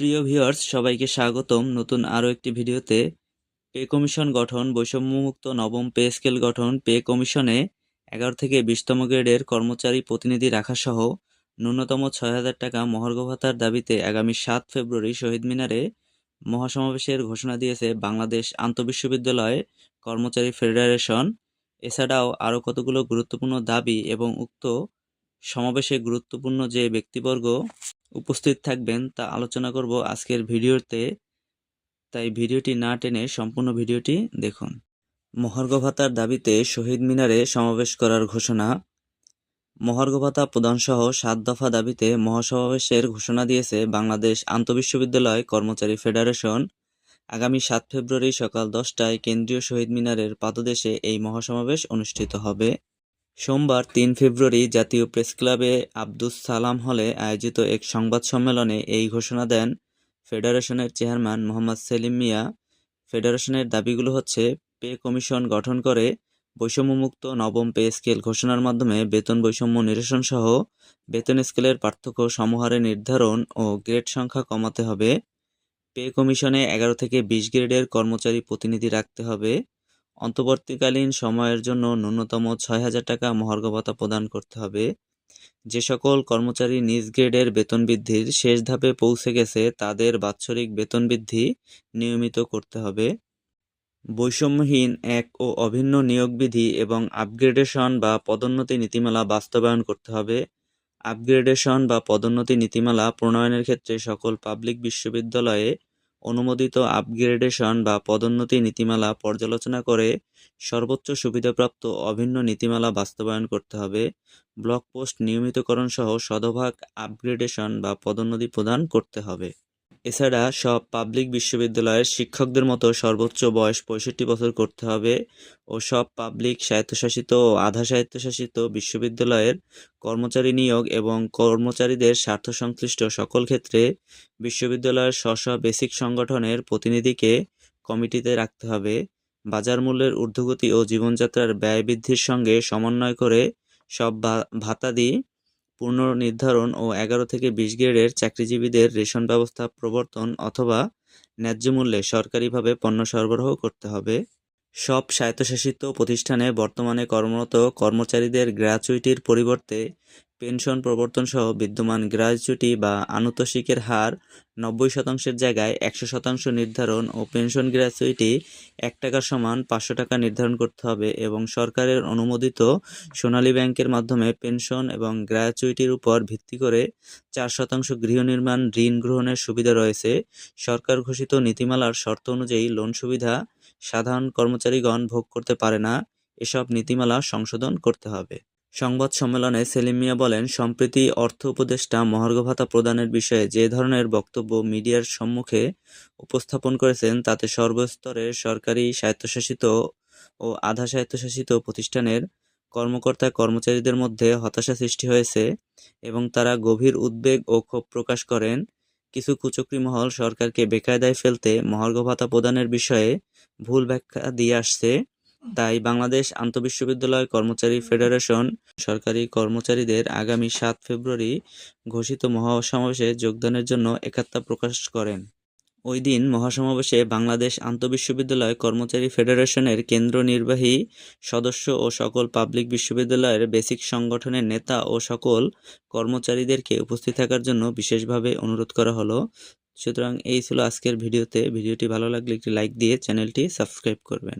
প্রিয় ভিউয়ার্স, সবাইকে স্বাগতম নতুন আরও একটি ভিডিওতে। পে কমিশন গঠন, বৈষম্যমুক্ত নবম পে স্কেল গঠন, পে কমিশনে এগারো থেকে বিশতম গ্রেডের কর্মচারী প্রতিনিধি রাখাসহ ন্যূনতম ছয় হাজার টাকা মহার্ঘ ভাতার দাবিতে আগামী সাত ফেব্রুয়ারি শহীদ মিনারে মহাসমাবেশের ঘোষণা দিয়েছে বাংলাদেশ আন্তঃবিশ্ববিদ্যালয় কর্মচারী ফেডারেশন। এছাড়াও আরও কতগুলো গুরুত্বপূর্ণ দাবি এবং উক্ত সমাবেশে গুরুত্বপূর্ণ যে ব্যক্তিবর্গ উপস্থিত থাকবেন, তা আলোচনা করব আজকের ভিডিওতে। তাই ভিডিওটি না টেনে সম্পূর্ণ ভিডিওটি দেখুন। মহার্ঘ ভাতার দাবিতে শহীদ মিনারে সমাবেশ করার ঘোষণা। মহার্ঘ ভাতা প্রদানসহ সাত দফা দাবিতে মহাসমাবেশের ঘোষণা দিয়েছে বাংলাদেশ আন্তঃবিশ্ববিদ্যালয় কর্মচারী ফেডারেশন। আগামী সাত ফেব্রুয়ারি সকাল দশটায় কেন্দ্রীয় শহীদ মিনারের পাদদেশে এই মহাসমাবেশ অনুষ্ঠিত হবে। সোমবার তিন ফেব্রুয়ারি জাতীয় প্রেসক্লাবে আব্দুস সালাম হলে আয়োজিত এক সংবাদ সম্মেলনে এই ঘোষণা দেন ফেডারেশনের চেয়ারম্যান মোহাম্মদ সেলিম মিয়া। ফেডারেশনের দাবিগুলো হচ্ছে, পে কমিশন গঠন করে বৈষম্যমুক্ত নবম পে স্কেল ঘোষণার মাধ্যমে বেতন বৈষম্য নিরসন সহ বেতন স্কেলের পার্থক্য সমহারে নির্ধারণ ও গ্রেড সংখ্যা কমাতে হবে। পে কমিশনে এগারো থেকে বিশ গ্রেডের কর্মচারী প্রতিনিধি রাখতে হবে। অন্তর্বর্তীকালীন সময়ের জন্য ন্যূনতম ছয় হাজার টাকা মহার্ঘ ভাতা প্রদান করতে হবে। যে সকল কর্মচারী নিজ গ্রেডের বেতন বৃদ্ধির শেষ ধাপে পৌঁছে গেছে, তাদের বাৎসরিক বেতন বৃদ্ধি নিয়মিত করতে হবে। বৈষম্যহীন এক ও অভিন্ন নিয়োগ বিধি এবং আপগ্রেডেশন বা পদোন্নতি নীতিমালা বাস্তবায়ন করতে হবে। আপগ্রেডেশন বা পদোন্নতি নীতিমালা প্রণয়নের ক্ষেত্রে সকল পাবলিক বিশ্ববিদ্যালয়ে অনুমোদিত আপগ্রেডেশন বা পদোন্নতি নীতিমালা পর্যালোচনা করে সর্বোচ্চ সুবিধাপ্রাপ্ত অভিন্ন নীতিমালা বাস্তবায়ন করতে হবে। ব্লক পোস্ট নিয়মিতকরণ সহ সদভাগ আপগ্রেডেশন বা পদোন্নতি প্রদান করতে হবে। এছাড়া সব পাবলিক বিশ্ববিদ্যালয়ের শিক্ষকদের মতো সর্বোচ্চ বয়স পঁয়ষট্টি বছর করতে হবে ও সব পাবলিক স্বায়ত্তশাসিত ও আধা স্বায়ত্তশাসিত বিশ্ববিদ্যালয়ের কর্মচারী নিয়োগ এবং কর্মচারীদের স্বার্থ সংশ্লিষ্ট সকল ক্ষেত্রে বিশ্ববিদ্যালয়ের স্ব স্ব বেসিক সংগঠনের প্রতিনিধিকে কমিটিতে রাখতে হবে। বাজার মূল্যের ঊর্ধ্বগতি ও জীবনযাত্রার ব্যয় বৃদ্ধির সঙ্গে সমন্বয় করে সব ভাতাদি পুনর্নির্ধারণ ও এগারো থেকে বিশ গ্রেডের চাকরিজীবীদের রেশন ব্যবস্থা প্রবর্তন অথবা ন্যায্য মূল্যে সরকারিভাবে পণ্য সরবরাহ করতে হবে। সব স্বায়ত্তশাসিত প্রতিষ্ঠানে বর্তমানে কর্মরত কর্মচারীদের গ্র্যাচুইটির পরিবর্তে পেনশন প্রবর্তন সহ বিদ্যমান গ্র্যাচুইটি বা আনুতোষিকের হার নব্বই শতাংশের জায়গায় একশো শতাংশ নির্ধারণ ও পেনশন গ্র্যাচুইটি এক টাকার সমান পাঁচশো টাকা নির্ধারণ করতে হবে এবং সরকারের অনুমোদিত সোনালী ব্যাংকের মাধ্যমে পেনশন এবং গ্র্যাচুইটির উপর ভিত্তি করে চার শতাংশ গৃহ নির্মাণ ঋণ গ্রহণের সুবিধা রয়েছে। সরকার ঘোষিত নীতিমালার শর্ত অনুযায়ী লোন সুবিধা সাধারণ কর্মচারীগণ ভোগ করতে পারে না। এসব নীতিমালা সংশোধন করতে হবে। সংবাদ সম্মেলনে সেলিম মিয়া বলেন, সম্প্রতি অর্থ উপদেষ্টা মহার্ঘ ভাতা প্রদানের বিষয়ে যে ধরনের বক্তব্য মিডিয়ার সম্মুখে উপস্থাপন করেছেন, তাতে সর্বস্তরের সরকারি স্বায়ত্তশাসিত ও আধা স্বায়ত্তশাসিত প্রতিষ্ঠানের কর্মকর্তা কর্মচারীদের মধ্যে হতাশা সৃষ্টি হয়েছে এবং তারা গভীর উদ্বেগ ও ক্ষোভ প্রকাশ করেন। কিছু কুচক্রী মহল সরকারকে বেকায়দায় ফেলতে মহার্ঘ ভাতা প্রদানের বিষয়ে ভুল ব্যাখ্যা দিয়ে আসছে। তাই বাংলাদেশ আন্তঃবিশ্ববিদ্যালয় কর্মচারী ফেডারেশন সরকারি কর্মচারীদের আগামী সাত ফেব্রুয়ারি ঘোষিত মহাসমাবেশে যোগদানের জন্য একাত্তা প্রকাশ করেন। ওই দিন মহাসমাবেশে বাংলাদেশ আন্তঃবিশ্ববিদ্যালয় কর্মচারী ফেডারেশনের কেন্দ্র নির্বাহী সদস্য ও সকল পাবলিক বিশ্ববিদ্যালয়ের বেসিক সংগঠনের নেতা ও সকল কর্মচারীদেরকে উপস্থিত থাকার জন্য বিশেষভাবে অনুরোধ করা হলো। সুতরাং এই ছিল আজকের ভিডিওতে। ভিডিওটি ভালো লাগলে একটি লাইক দিয়ে চ্যানেলটি সাবস্ক্রাইব করবেন।